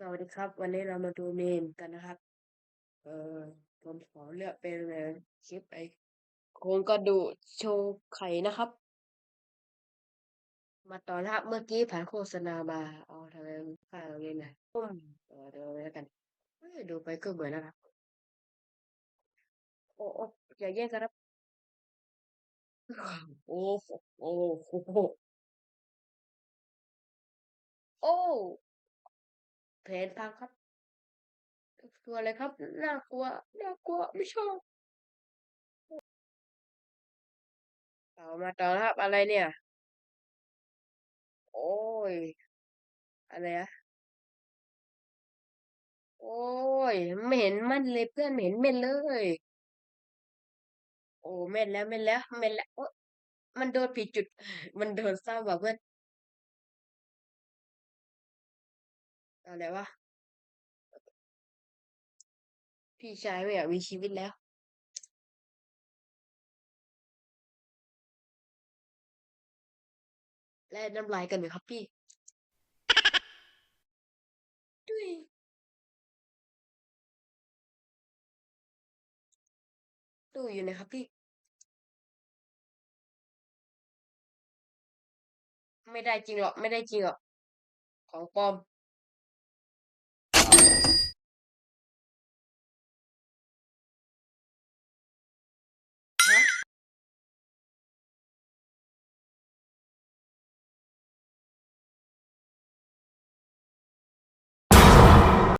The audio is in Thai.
สวัสดีครับ วันนี้เรามาดูเมมกันนะครับ เออผมขอเลือกเป็นคลิปไอโครงกระดูกโชว์ไข่นะครับ มาต่อนะครับเมื่อกี้ผ่านโฆษณามาเอาทำไมมันพลาดตรงนี้นะปุ้มเออดูแล้วกันดูไปก็เหมือนนะครับโอ้โอ้อย่าแย่งกันครับโอ้โหโอ้โหโอ้ แผนพังครับตัวอะไรครับ น่ากลัว น่ากลัว ไม่ชอบต่อมาต่อนะครับ อะไรเนี่ย โอ้ย อะไรอะโอ้ย ไม่เห็นมันเลยเพื่อนไม่เห็นเม่นเลย โอ้เม่นแล้วเม่นแล้วเม่นแล้วโอ๊ยมันโดนผิดจุด มันโดนซ้ำว่ะเพื่อน อะไรวะ พี่ชายไม่อยากมีชีวิตแล้ว และน้ำลายกันไหมครับพี่ดุยตู้อยู่ไหนครับพี่ ไม่ได้จริงหรอก ไม่ได้จริงหรอก ของปลอม Huh?